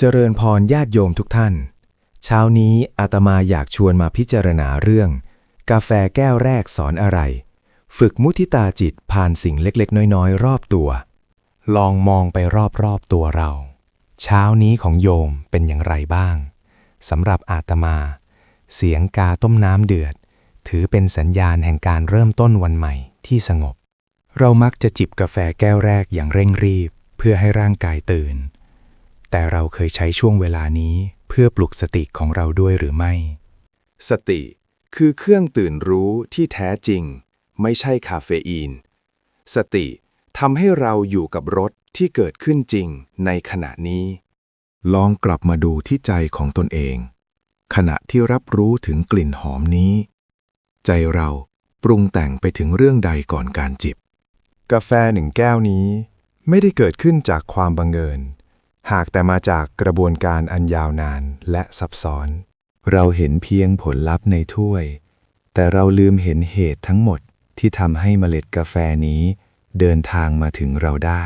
เจริญพรญาติโยมทุกท่าน เช้านี้อาตมาอยากชวนมาพิจารณาเรื่อง กาแฟแก้วแรกสอนอะไร ฝึกมุทิตาจิตผ่านสิ่งเล็กๆ น้อยๆ รอบตัว ลองมองไปรอบๆตัวเรา เช้านี้ของโยมเป็นอย่างไรบ้างสำหรับอาตมา เสียงกาต้มน้ำเดือด ถือเป็นสัญญาณแห่งการเริ่มต้นวันใหม่ที่สงบ เรามักจะจิบกาแฟแก้วแรกอย่างเร่งรีบ เพื่อให้ร่างกายตื่น แต่เราเคยใช้ช่วงเวลานี้เพื่อปลุกสติของเราด้วยหรือไม่ สติ คือเครื่องตื่นรู้ที่แท้จริง ไม่ใช่คาเฟอีน สติทำให้เราอยู่กับรสที่เกิดขึ้นจริงในขณะนี้ ลองกลับมาดูที่ใจของตนเอง ขณะที่รับรู้ถึงกลิ่นหอมนี้ ใจเราปรุงแต่งไปถึงเรื่องใดก่อนการจิบ กาแฟหนึ่งแก้วนี้ ไม่ได้เกิดขึ้นจากความบังเอิญ หากแต่มาจากกระบวนการอันยาวนานและซับซ้อน เราเห็นเพียงผลลัพธ์ในถ้วย แต่เราลืมเห็นเหตุทั้งหมดที่ทำให้เมล็ดกาแฟนี้ เดินทางมาถึงเราได้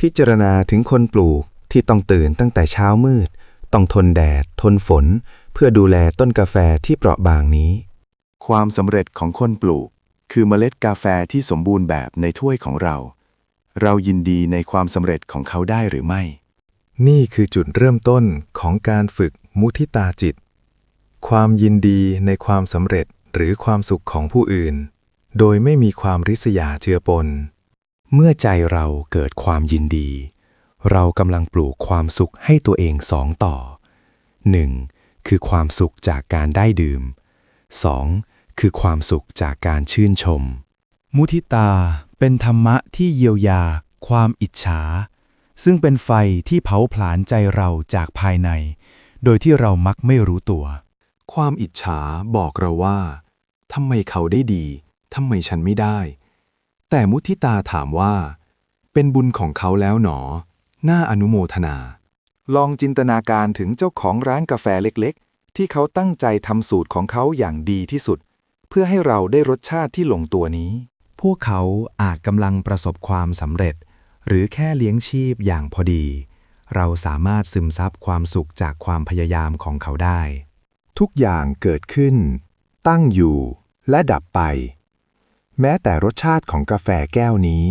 พิจารณาถึงคนปลูกที่ต้องตื่นตั้งแต่เช้ามืด ต้องทนแดด ทนฝน เพื่อดูแลต้นกาแฟที่เปราะบางนี้ ความสำเร็จของคนปลูก คือเมล็ดกาแฟที่สมบูรณ์แบบในถ้วยของเรา เรายินดีในความสำเร็จของเขาได้หรือไม่ นี่คือจุดเริ่มต้นของการฝึกมุทิตาจิต ความยินดีในความสำเร็จหรือความสุขของผู้อื่น โดยไม่มีความริษยาเจือปน เมื่อใจเราเกิดความยินดี เรากำลังปลูกความสุขให้ตัวเองสองต่อ 1. คือความสุขจากการได้ดื่ม 2. คือความสุขจากการชื่นชม มุทิตาเป็นธรรมะที่เยียวยา ความอิจฉา ซึ่งเป็นไฟที่เผาผลาญใจเราจากภายใน โดยที่เรามักไม่รู้ตัว ความอิจฉาบอกเราว่าทำไมเขาได้ดีทำไมฉันไม่ได้ แต่มุทิตาถามว่า เป็นบุญของเขาแล้วหนอ น่าอนุโมทนา ลองจินตนาการถึงเจ้าของร้านกาแฟเล็กๆ ที่เขาตั้งใจทำสูตรของเขาอย่างดีที่สุด เพื่อให้เราได้รสชาติที่ลงตัวนี้ พวกเขาอาจกำลังประสบความสำเร็จ หรือแค่เลี้ยงชีพอย่างพอดี เราสามารถซึมซับความสุขจากความพยายามของเขาได้ ทุกอย่างเกิดขึ้น ตั้งอยู่และดับไป แม้แต่รสชาติของกาแฟแก้วนี้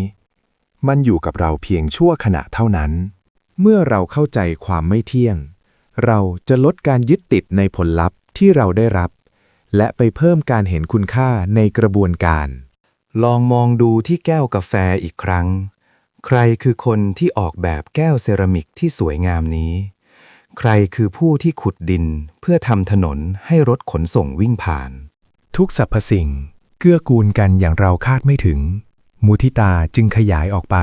มันอยู่กับเราเพียงชั่วขณะเท่านั้น เมื่อเราเข้าใจความไม่เที่ยง เราจะลดการยึดติดในผลลัพธ์ที่เราได้รับ และไปเพิ่มการเห็นคุณค่าในกระบวนการ ลองมองดูที่แก้วกาแฟอีกครั้ง ใครคือคนที่ออกแบบแก้วเซรามิกที่สวยงามนี้ ใครคือผู้ที่ขุดดินเพื่อทำถนนให้รถขนส่งวิ่งผ่าน ทุกสรรพสิ่ง เกื้อกูลกันอย่างเราคาดไม่ถึง มุทิตาจึงขยายออกไป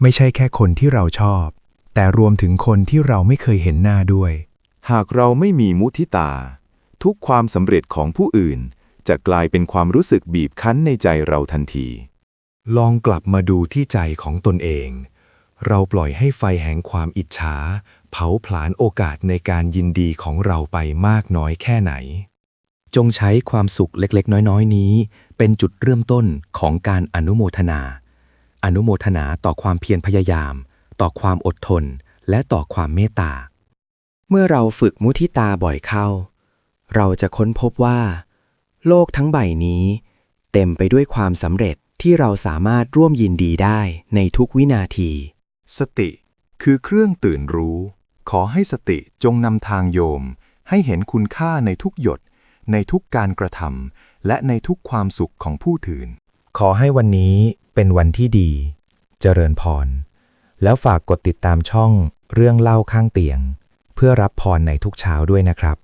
ไม่ใช่แค่คนที่เราชอบ แต่รวมถึงคนที่เราไม่เคยเห็นหน้าด้วย หากเราไม่มีมุทิตา ทุกความสำเร็จของผู้อื่น จะกลายเป็นความรู้สึกบีบคั้นในใจเราทันที ลองกลับมาดูที่ใจของตนเอง เราปล่อยให้ไฟแห่งความอิจฉา เผาผลาญโอกาสในการยินดีของเราไปมากน้อยแค่ไหน จงใช้ความสุขเล็กๆ น้อยๆ นี้ เป็นจุดเริ่มต้นของการอนุโมทนา อนุโมทนาต่อความเพียรพยายาม ต่อความอดทน และต่อความเมตตา เมื่อเราฝึกมุทิตาบ่อยเข้า เราจะค้นพบว่า โลกทั้งใบนี้ เต็มไปด้วยความสำเร็จ ที่เราสามารถร่วมยินดีได้ในทุกวินาที สติคือเครื่องตื่นรู้ ขอให้สติจงนำทางโยม ให้เห็นคุณค่าในทุกหยด ในทุกการกระทำและในทุกความสุขของผู้ถืน ขอให้วันนี้เป็นวันที่ดี เจริญพร แล้วฝากกดติดตามช่องเรื่องเล่าข้างเตียง เพื่อรับพรในทุกเช้าด้วยนะครับ